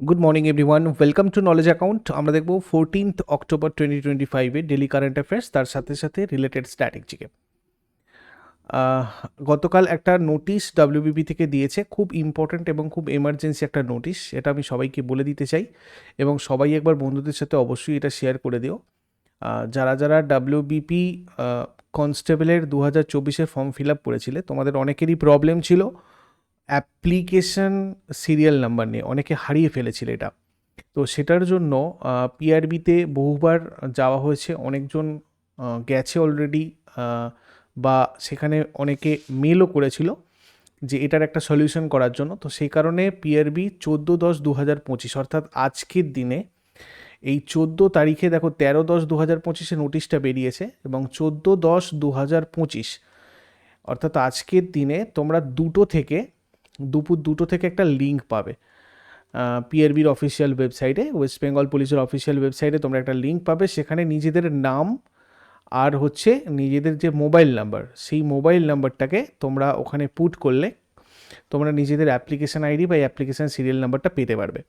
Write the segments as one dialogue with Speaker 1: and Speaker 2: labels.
Speaker 1: Good morning everyone welcome to knowledge account আমরা দেখব fourteenth October twenty twenty ফাইভে daily current affairs তার সাথে সাথে রিলেটেড স্ট্র্যাটেজিকে গতকাল একটা নোটিশ ডাব্লিউবিপি থেকে দিয়েছে, খুব ইম্পর্ট্যান্ট এবং খুব এমার্জেন্সি একটা নোটিশ এটা আমি সবাইকে বলে দিতে চাই এবং সবাই একবার বন্ধুদের সাথে অবশ্যই এটা শেয়ার করে দিও। যারা যারা ডাব্লিউবিপি কনস্টেবলের দু হাজার চব্বিশের ফর্ম ফিল আপ করেছিলে, তোমাদের অনেকেরই প্রবলেম ছিল। অ্যাপ্লিকেশন সিরিয়াল নাম্বার নিয়ে অনেকে হারিয়ে ফেলেছিল এটা। তো সেটার জন্য পিআরবিতে বহুবার যাওয়া হয়েছে। অনেকজন গেছে অলরেডি বা সেখানে অনেকে মেলও করেছিল যে এটার একটা সলিউশন করার জন্য। তো সেই কারণে পিআরবি চোদ্দ দশ দু হাজার পঁচিশ, অর্থাৎ আজকের দিনে এই চোদ্দ তারিখে দেখো তেরো দশ দু হাজার পঁচিশে নোটিশটা বেরিয়েছে এবং চোদ্দ দশ দু হাজার পঁচিশ, অর্থাৎ আজকের দিনে তোমরা দুটো থেকে দুপুর দুটো থেকে একটা লিঙ্ক পাবে। পিআরবির অফিসিয়াল ওয়েবসাইটে ওয়েস্ট বেঙ্গল পুলিশের অফিসিয়াল ওয়েবসাইটে তোমরা একটা লিঙ্ক পাবে। সেখানে নিজেদের নাম আর হচ্ছে নিজেদের যে মোবাইল নাম্বার সেই মোবাইল নাম্বারটাকে তোমরা ওখানে পুট করলে তোমরা নিজেদের অ্যাপ্লিকেশান আইডি বা অ্যাপ্লিকেশান সিরিয়াল নাম্বারটা পেতে পারবে।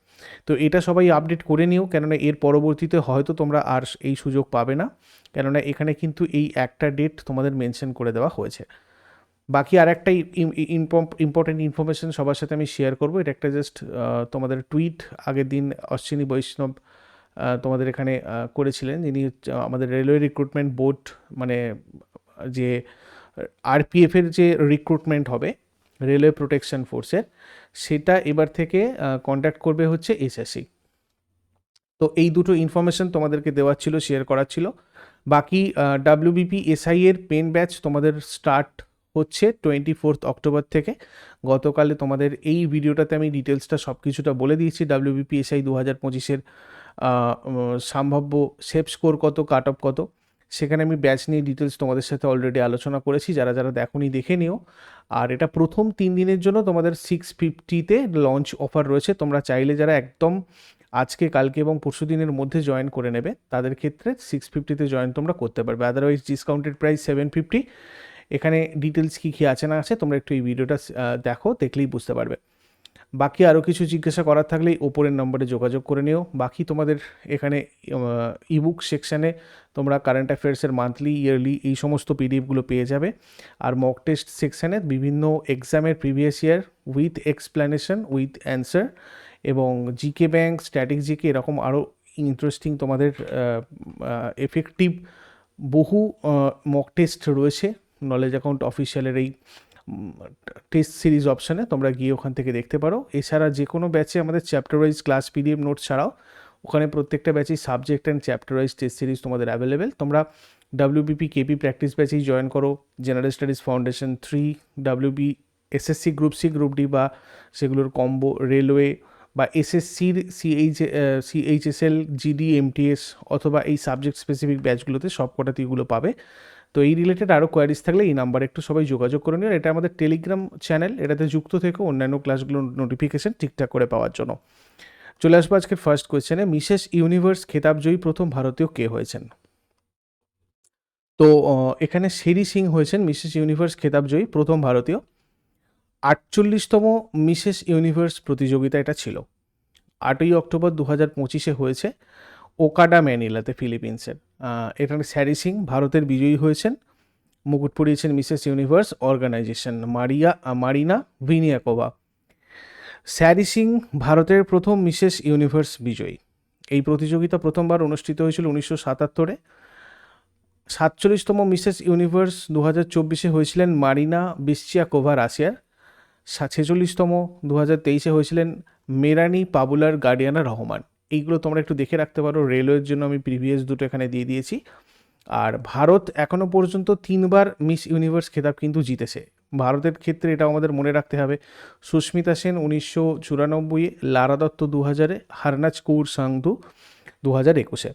Speaker 1: তো এটা সবাই আপডেট করে নিও, কেননা এর পরবর্তীতে হয়তো তোমরা আর এই সুযোগ পাবে না। কেননা এখানে কিন্তু এই একটা ডেট তোমাদের মেনশন করে দেওয়া হয়েছে। বাকি আর একটা ইম্পর্টেন্ট ইনফরমেশন সবার সাথে আমি শেয়ার করব। এটা একটা জাস্ট তোমাদের টুইট আগের দিন অশ্বিনী বৈষ্ণব তোমাদের এখানে করেছিলেন। যিনি আমাদের রেলওয়ে রিক্রুটমেন্ট বোর্ড মানে যে আরপিএফের যে রিক্রুটমেন্ট হবে রেলওয়ে প্রোটেকশন ফোর্সের সেটা এবার থেকে কন্ট্যাক্ট করবে হচ্ছে এসএসসি তো এই দুটো ইনফরমেশন তোমাদেরকে দেওয়ার ছিল শেয়ার করার ছিল। বাকি ডাব্লিউবিপি এসআই এর পেন ব্যাচ তোমাদের স্টার্ট হচ্ছে টোয়েন্টি ফোর্থ অক্টোবর থেকে। গতকালে তোমাদের এই ভিডিওটাতে আমি ডিটেলসটা সব কিছুটা বলে দিয়েছি। ডাব্লিউবিপি এসআই দু হাজার পঁচিশের সম্ভাব্য সেফ স্কোর কত কাট অফ কত, সেখানে আমি ব্যাচ নিয়ে ডিটেলস তোমাদের সাথে অলরেডি আলোচনা করেছি। যারা যারা দেখোনি, দেখে নিও। আর এটা প্রথম তিন দিনের জন্য তোমাদের সিক্স ফিফটিতে লঞ্চ অফার রয়েছে। তোমরা চাইলে যারা একদম আজকে, কালকে এবং পরশু দিনের মধ্যে জয়েন করে নেবে, তাদের ক্ষেত্রে সিক্স ফিফটিতে জয়েন তোমরা করতে পারবে। Otherwise discounted price seven fifty এখানে ডিটেলস কী কী আছে না আছে তোমরা একটু এই ভিডিওটা দেখো, দেখলেই বুঝতে পারবে। বাকি আরও কিছু জিজ্ঞাসা করার থাকলে ওপরের নম্বরে যোগাযোগ করে নিও। বাকি তোমাদের এখানে ইবুক সেকশানে তোমরা কারেন্ট অ্যাফেয়ার্সের মান্থলি ইয়ারলি এই সমস্ত পিডিএফগুলো পেয়ে যাবে। আর মক টেস্ট সেকশানে বিভিন্ন এক্সামের previous year with explanation with answer এবং জিকে ব্যাংক স্ট্যাটিক জিকে এরকম আরও ইন্টারেস্টিং তোমাদের এফেক্টিভ বহু মক টেস্ট রয়েছে। নলেজ অ্যাকাউন্ট অফিসিয়ালের এই টেস্ট সিরিজ অপশানে তোমরা গিয়ে ওখান থেকে দেখতে পারো। এছাড়া যে কোনো ব্যাচে আমাদের chapter wise class PDF note ছাড়াও ওখানে প্রত্যেকটা ব্যাচেই subject and chapter wise test series তোমাদের অ্যাভেলেবেল তোমরা ডাব্লিউবিপি কেপি প্র্যাকটিস ব্যাচেই জয়েন করো। General studies foundation three WB SSC group C group D বা সেগুলোর কম্বো রেলওয়ে বা এসএসসির সিএইচ সিএইচএসএল জিডি এমটিএস অথবা এই সাবজেক্ট স্পেসিফিক ব্যাচগুলোতে সব কটাতে এগুলো পাবে। তো এই রিলেটেড আরও কোয়ারিজ থাকলে এই নাম্বারে একটু সবাই যোগাযোগ করে নিও। এটা আমাদের টেলিগ্রাম চ্যানেল এটাতে যুক্ত থেকে অন্যান্য ক্লাসগুলোর নোটিফিকেশন ঠিকঠাক করে পাওয়ার জন্য। চলে আসব আজকের ফার্স্ট কোয়েশ্চেনে মিসেস ইউনিভার্স খেতাবজয়ী প্রথম ভারতীয় কে হয়েছেন? তো এখানে শেরি সিং হয়েছেন মিসেস ইউনিভার্স খেতাবজয়ী, প্রথম ভারতীয়। আটচল্লিশতম মিসেস ইউনিভার্স প্রতিযোগিতা এটা ছিল। আটই অক্টোবর দু হাজার পঁচিশে হয়েছে। ওকাডা ম্যানিলাতে ফিলিপিন্সের। এখানে স্যারি সিং ভারতের বিজয়ী হয়েছেন। মুকুট পরিয়েছেন Mrs Universe, organization Maria Marina Vinyakova Sherry Singh ভারতের প্রথম মিসেস ইউনিভার্স বিজয়ী। এই প্রতিযোগিতা প্রথমবার অনুষ্ঠিত হয়েছিল উনিশশো সাতাত্তরে। সাতচল্লিশতম মিসেস ইউনিভার্স দু হাজার চব্বিশে হয়েছিলেন মারিনা বিশ্চিয়াকোভা রাশিয়ার। ছেচল্লিশতম দু হাজার তেইশে হয়েছিলেন মেরানি পাবুলার গার্ডিয়ানা রহমান। এইগুলো তোমরা একটু দেখে রাখতে পারো। রেলওয়ের জন্য আমি প্রিভিয়াস দুটো এখানে দিয়ে দিয়েছি। আর ভারত এখনও পর্যন্ত তিনবার মিস ইউনিভার্স খেতাব কিন্তু জিতেছে। ভারতের ক্ষেত্রে এটা আমাদের মনে রাখতে হবে। সুস্মিতা সেন উনিশশো চুরানব্বইয়ে লারা দত্ত দু হাজারে হারনাজ কৌর সাংধু দু হাজার একুশে।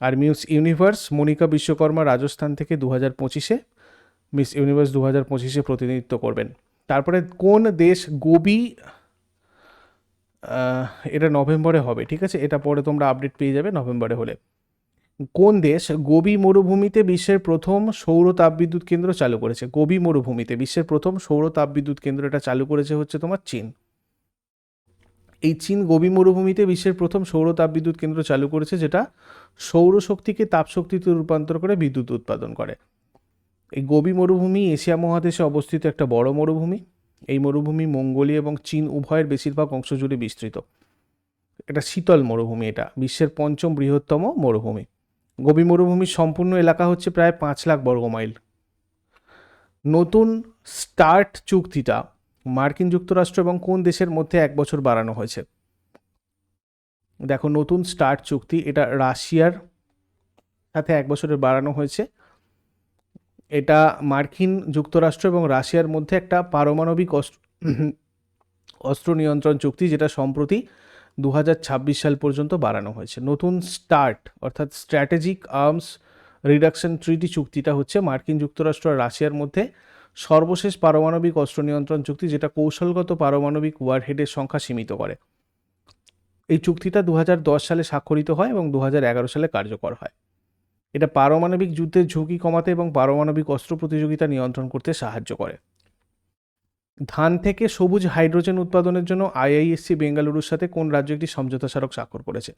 Speaker 1: আর মিস ইউনিভার্স মনিকা বিশ্বকর্মা রাজস্থান থেকে দু হাজার পঁচিশে মিস ইউনিভার্স দু হাজার পঁচিশে প্রতিনিধিত্ব করবেন। তারপরে কোন দেশ গোবি এটা নভেম্বরে হবে, ঠিক আছে? এটা পরে তোমরা আপডেট পেয়ে যাবে নভেম্বরে হলে। কোন দেশ গোবি মরুভূমিতে বিশ্বের প্রথম সৌর তাপবিদ্যুৎ কেন্দ্র চালু করেছে? গোবি মরুভূমিতে বিশ্বের প্রথম সৌর তাপবিদ্যুৎ কেন্দ্র এটা চালু করেছে হচ্ছে তোমার চীন। এই চীন গোবি মরুভূমিতে বিশ্বের প্রথম সৌর তাপবিদ্যুৎ কেন্দ্র চালু করেছে যেটা সৌরশক্তিকে তাপশক্তিতে রূপান্তর করে বিদ্যুৎ উৎপাদন করে। এই গোবি মরুভূমি এশিয়া মহাদেশে অবস্থিত একটা বড় মরুভূমি। এই মরুভূমি মঙ্গোলিয়া এবং চীন উভয়ের বেশিরভাগ অংশ জুড়ে বিস্তৃত। এটা শীতল মরুভূমি এটা, বিশ্বের পঞ্চম বৃহত্তম মরুভূমি। গোবি মরুভূমির সম্পূর্ণ এলাকা হচ্ছে প্রায় পাঁচ লাখ বর্গ মাইল। নতুন স্টার্ট চুক্তিটা মার্কিন যুক্তরাষ্ট্র এবং কোন দেশের মধ্যে এক বছর বাড়ানো হয়েছে। দেখো, নতুন স্টার্ট চুক্তি, এটা রাশিয়ার সাথে এক বছরের বাড়ানো হয়েছে। এটা মার্কিন যুক্তরাষ্ট্র এবং রাশিয়ার মধ্যে একটা পারমাণবিক অস্ত্র অস্ত্র নিয়ন্ত্রণ চুক্তি যেটা সম্প্রতি দু হাজার ছাব্বিশ সাল পর্যন্ত বাড়ানো হয়েছে। নতুন স্টার্ট, অর্থাৎ স্ট্র্যাটেজিক আর্মস রিডাকশন ট্রিটি চুক্তিটা হচ্ছে মার্কিন যুক্তরাষ্ট্র আর রাশিয়ার মধ্যে সর্বশেষ পারমাণবিক অস্ত্র নিয়ন্ত্রণ চুক্তি যেটা কৌশলগত পারমাণবিক ওয়ারহেডের সংখ্যা সীমিত করে। এই চুক্তিটা দু হাজার দশ সালে স্বাক্ষরিত হয় এবং দু হাজার এগারো সালে কার্যকর হয়। এটা পারমাণবিক যুদ্ধের ঝুঁকি কমাতে এবং পারমাণবিক অস্ত্র প্রতিযোগিতা নিয়ন্ত্রণ করতে সাহায্য করে। ধান থেকে সবুজ হাইড্রোজেন উৎপাদনের জন্য আইআইএসসি বেঙ্গালুরুর সাথে কোন রাজ্য একটি সমঝোতা স্মারক স্বাক্ষর করেছে?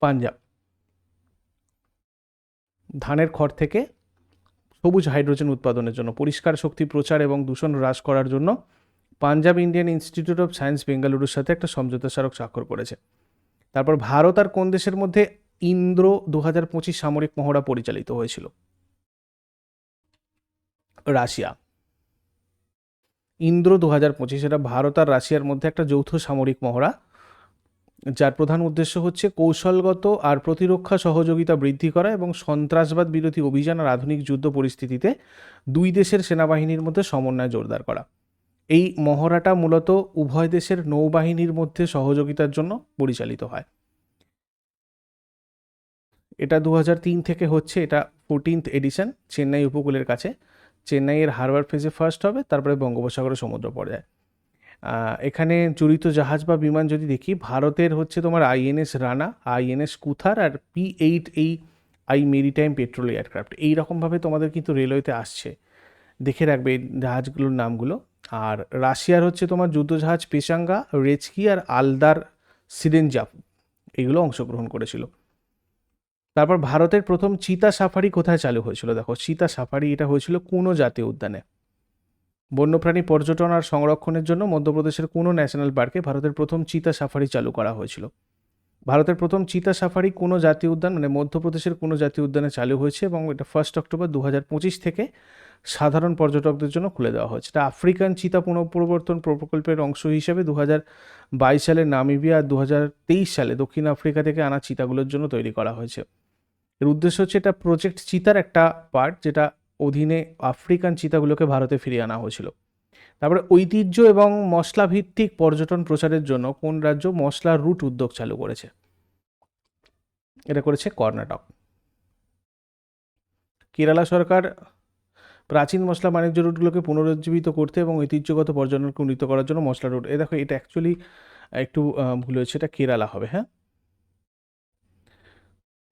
Speaker 1: পাঞ্জাব। ধানের খড় থেকে সবুজ হাইড্রোজেন উৎপাদনের জন্য পরিষ্কার শক্তি প্রচার এবং দূষণ হ্রাস করার জন্য Punjab Indian Institute of Science বেঙ্গালুরুর সাথে একটা সমঝোতা স্মারক স্বাক্ষর করেছে। তারপর ভারত আর কোন দেশের মধ্যে ইন্দ্র দু হাজার পঁচিশ সামরিক মহড়া পরিচালিত হয়েছিল। রাশিয়া। ইন্দ্র দু হাজার পঁচিশ এটা ভারত আর রাশিয়ার মধ্যে একটা যৌথ সামরিক মহড়া, যার প্রধান উদ্দেশ্য হচ্ছে কৌশলগত আর প্রতিরক্ষা সহযোগিতা বৃদ্ধি করা এবং সন্ত্রাসবাদ বিরোধী অভিযান আর আধুনিক যুদ্ধ পরিস্থিতিতে দুই দেশের সেনাবাহিনীর মধ্যে সমন্বয় জোরদার করা। এই মহড়াটা মূলত উভয় দেশের নৌবাহিনীর মধ্যে সহযোগিতার জন্য পরিচালিত হয়। এটা দু হাজার তিন থেকে হচ্ছে, এটা ফোরটিন্থ এডিশন চেন্নাই উপকূলের কাছে। চেন্নাইয়ের হারবার ফেজে ফার্স্ট হবে, তারপরে বঙ্গোপসাগরে সমুদ্র পর্যায়ে। এখানে জড়িত জাহাজ বা বিমান যদি দেখি, ভারতের হচ্ছে তোমার INS Rana INS Kuthar P eight eight এই আই মেরিটাইম পেট্রোল এয়ারক্রাফট এইরকমভাবে তোমাদের কিন্তু রেলওয়েতে আসছে। দেখে রাখবে এই জাহাজগুলোর নামগুলো। আর রাশিয়ার হচ্ছে তোমার যুদ্ধজাহাজ পেশাঙ্গা, রেচকি আর আলদার সিরেনজাপ এগুলো অংশগ্রহণ করেছিল। তারপর ভারতের প্রথম চিতা সাফারি কোথায় চালু হয়েছিল? দেখো, চিতা সাফারি এটা হয়েছিল কোনো জাতীয় উদ্যানে। বন্যপ্রাণী পর্যটন আর সংরক্ষণের জন্য মধ্যপ্রদেশের কোনো ন্যাশনাল পার্কে ভারতের প্রথম চিতা সাফারি চালু করা হয়েছিল। ভারতের প্রথম চিতা সাফারি কোনো জাতীয় উদ্যান মানে মধ্যপ্রদেশের কোনো জাতীয় উদ্যানে চালু হয়েছে এবং এটা ফার্স্ট অক্টোবর দু হাজার পঁচিশ থেকে সাধারণ পর্যটকদের জন্য খুলে দেওয়া হয়েছে। এটা আফ্রিকান চিতা পুনঃপ্রবর্তন প্রকল্পের অংশ হিসেবে দু বাইশ সালে নামিবিয়া আর দু হাজার তেইশ সালে দক্ষিণ আফ্রিকা থেকে আনা চিতাগুলোর জন্য তৈরি করা হয়েছে। এর উদ্দেশ্য হচ্ছে এটা প্রজেক্ট চিতার একটা পার্ট যেটা অধীনে আফ্রিকান চিতাগুলোকে ভারতে ফিরিয়ে আনা হয়েছিল। তারপরে ঐতিহ্য এবং মশলা ভিত্তিক পর্যটন প্রচারের জন্য কোন রাজ্য মশলার রুট উদ্যোগ চালু করেছে? এটা করেছে কর্ণাটক। কেরালা সরকার প্রাচীন মশলা বাণিজ্য রুটগুলোকে পুনরুজ্জীবিত করতে এবং ঐতিহ্যগত পর্যটনকে উন্নীত করার জন্য মশলা রুট। এ দেখো, এটা অ্যাকচুয়ালি একটু ভুল হয়েছে, এটা কেরালা হবে হ্যাঁ?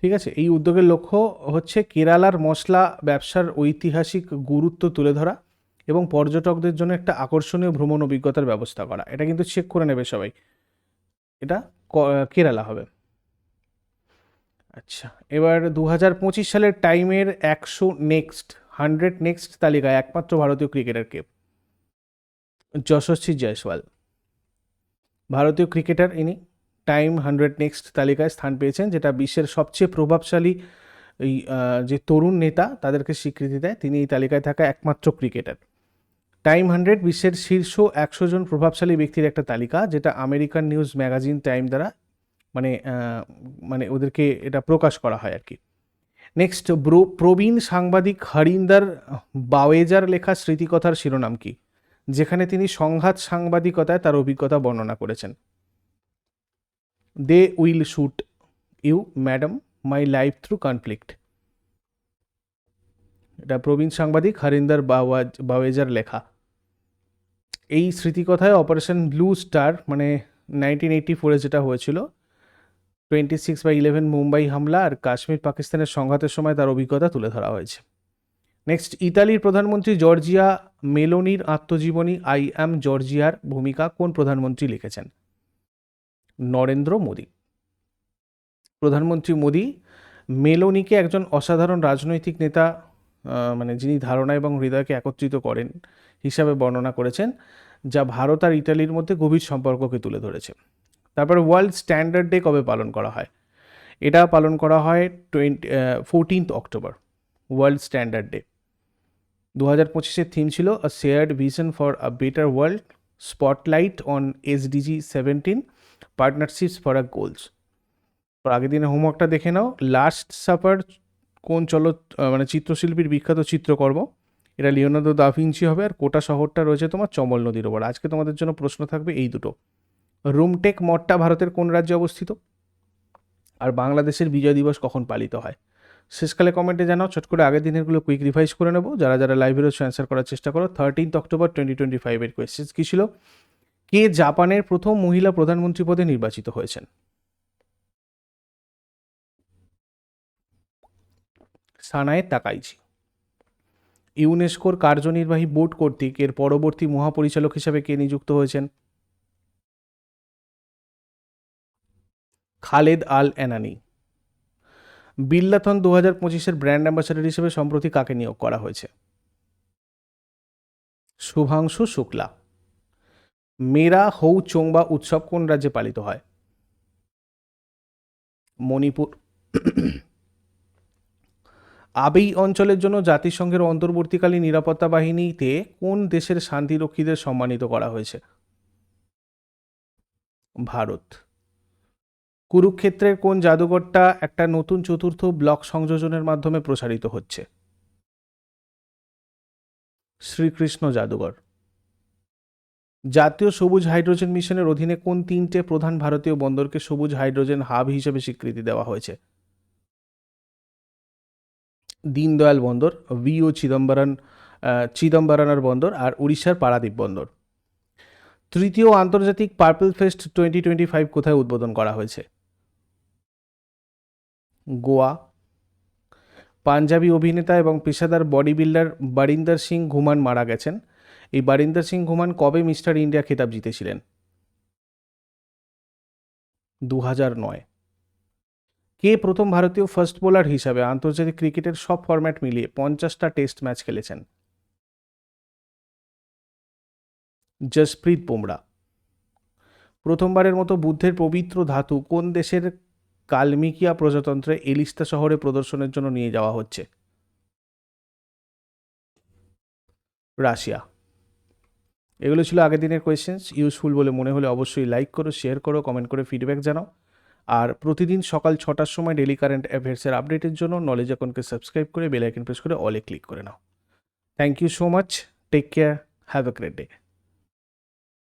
Speaker 1: ঠিক আছে, এই উদ্যোগের লক্ষ্য হচ্ছে কেরালার মশলা ব্যবসার ঐতিহাসিক গুরুত্ব তুলে ধরা এবং পর্যটকদের জন্য একটা আকর্ষণীয় ভ্রমণ অভিজ্ঞতার ব্যবস্থা করা। এটা কিন্তু চেক করে নেবে সবাই। এটা কেরালা হবে। আচ্ছা এবার দু হাজার পঁচিশ সালের টাইমের একশো নেক্সট হান্ড্রেড নেক্সট তালিকায় একমাত্র ভারতীয় ক্রিকেটারকে যশস্বী জয়সওয়াল। ভারতীয় ক্রিকেটার ইনি। টাইম হান্ড্রেড নেক্সট তালিকায় স্থান পেয়েছেন, যেটা বিশ্বের সবচেয়ে প্রভাবশালী, এই যে তরুণ নেতা তাদেরকে স্বীকৃতি দেয়, তিনি এই তালিকায় থাকা একমাত্র ক্রিকেটার। টাইম হান্ড্রেড বিশ্বের শীর্ষ একশো জন প্রভাবশালী ব্যক্তির একটা তালিকা, যেটা আমেরিকান নিউজ ম্যাগাজিন টাইম দ্বারা মানে মানে ওদেরকে এটা প্রকাশ করা হয় আর কি। নেক্সট ব্রো প্রবীণ সাংবাদিক হরিন্দার বাওয়েজার লেখা স্মৃতিকথার শিরোনাম কি? যেখানে তিনি সংঘাত সাংবাদিকতায় তার অভিজ্ঞতা বর্ণনা করেছেন। They will shoot you madam my life through conflict এটা প্রবীণ সাংবাদিক হরিন্দর বাওয়াজ বাওয়েজার লেখা। এই স্মৃতিকথায় অপারেশন ব্লু স্টার মানে নাইনটিন এইটি ফোরে যেটা হয়েছিল twenty six by eleven Mumbai হামলা আর কাশ্মীর পাকিস্তানের সংঘাতের সময় তার অভিজ্ঞতা তুলে ধরা হয়েছে। নেক্সট, ইতালির প্রধানমন্ত্রী জর্জিয়া মেলোনির আত্মজীবনী আই অ্যাম জর্জিয়ার ভূমিকা কোন প্রধানমন্ত্রী লিখেছেন? নরেন্দ্র মোদী। প্রধানমন্ত্রী মোদী মেলোনিকে একজন অসাধারণ রাজনৈতিক নেতা মানে যিনি ধারণা এবং হৃদয়কে একত্রিত করেন হিসাবে বর্ণনা করেছেন, যা ভারত আর ইতালির মধ্যে গভীর সম্পর্ককে তুলে ধরেছে। তারপরে ওয়ার্ল্ড স্ট্যান্ডার্ড ডে কবে পালন করা হয়? এটা পালন করা হয় twenty fourteenth October world standard day দু হাজার পঁচিশের থিম ছিল a shared vision for a better world spotlight on SDG seventeen partnerships for a goals আগের দিনের হোমওয়ার্কটা দেখে নাও। লাস্ট সাপার কোন চলো মানে চিত্রশিল্পীর বিখ্যাত চিত্রকর্ম? এটা লিওনার্দো দা ভিঞ্চি হবে আর কোটা শহরটা রয়েছে তোমার চমল নদীর ওপর। আজকে তোমাদের জন্য প্রশ্ন থাকবে এই দুটো। রুমটেক মঠটা ভারতের কোন রাজ্যে অবস্থিত? আর বাংলাদেশের বিজয় দিবস কখন পালিত হয়? শেষকালে কমেন্টে জানাও চট করে আগের দিনেরগুলো কুইক রিভাইজ করে নেব। যারা যারা লাইভে রয়েছে অ্যান্সার করার চেষ্টা করো থার্টিন্থ অক্টোবর টোয়েন্টি টোয়েন্টি ফাইভের কোয়েশ্চেন কী ছিল? কে জাপানের প্রথম মহিলা প্রধানমন্ত্রী পদে নির্বাচিত হয়েছেন? Sanae Takaichi. ইউনেস্কোর কার্যনির্বাহী বোর্ড কর্তৃক এর পরবর্তী মহাপরিচালক হিসাবে কে নিযুক্ত হয়েছেন? খালেদ আল এনানি। বিল্লাথন দু হাজার পঁচিশের ব্র্যান্ড অ্যাম্বাসাডার হিসেবে সম্প্রতি কাকে নিয়োগ করা হয়েছে? শুভাংশু শুক্লা। মেরা হৌ চোংবা উৎসব কোন রাজ্যে পালিত হয়? মণিপুর। আবেই অঞ্চলের জন্য জাতিসংঘের অন্তর্বর্তীকালীন নিরাপত্তা বাহিনীতে কোন দেশের শান্তিরক্ষীদের সম্মানিত করা হয়েছে? ভারত। কুরুক্ষেত্রের কোন জাদুঘরটা একটা নতুন চতুর্থ ব্লক সংযোজনের মাধ্যমে প্রসারিত হচ্ছে? শ্রীকৃষ্ণ জাদুঘর। জাতীয় সবুজ হাইড্রোজেন মিশনের অধীনে কোন তিনটে প্রধান ভারতীয় বন্দরকে সবুজ হাইড্রোজেন হাব হিসেবে স্বীকৃতি দেওয়া হয়েছে? দীনদয়াল বন্দর ভিও চিদম্বরম আহ, চিদম্বরনার বন্দর আর উড়িষ্যার পারাদ্বীপ বন্দর। তৃতীয় আন্তর্জাতিক purple fest twenty twenty five কোথায় উদ্বোধন করা হয়েছে? গোয়া। পাঞ্জাবি অভিনেতা এবং পেশাদার বডি বিল্ডার বারিন্দার সিং ঘুমান মারা গেছেন। এই বারিন্দার সিং ঘুমান কবে মিস্টার ইন্ডিয়া খেতাব জিতেছিলেন? দু নয়। কে প্রথম ভারতীয় ফার্স্ট বোলার হিসাবে আন্তর্জাতিক ক্রিকেটের সব ফরম্যাট মিলিয়ে পঞ্চাশটা টেস্ট ম্যাচ খেলেছেন? জসপ্রীত বুমরা। প্রথমবারের মতো বুদ্ধের পবিত্র ধাতু কোন দেশের কালমিকিয়া প্রজাতন্ত্রে এলিস্তা শহরে প্রদর্শনের জন্য নিয়ে যাওয়া হচ্ছে। রাশিয়া। এগুলো ছিল আগের দিনের কোয়েশ্চেন্স ইউজফুল বলে মনে হলে অবশ্যই লাইক করো শেয়ার করো কমেন্ট করে ফিডব্যাক জানাও। আর প্রতিদিন সকাল ছটার সময় ডেলি কারেন্ট অ্যাফেয়ার্সের আপডেটের জন্য নলেজ অ্যাকাউন্টকে সাবস্ক্রাইব করে বেল আইকন প্রেস করে অলে ক্লিক করে নাও। Thank you so much take care have a great day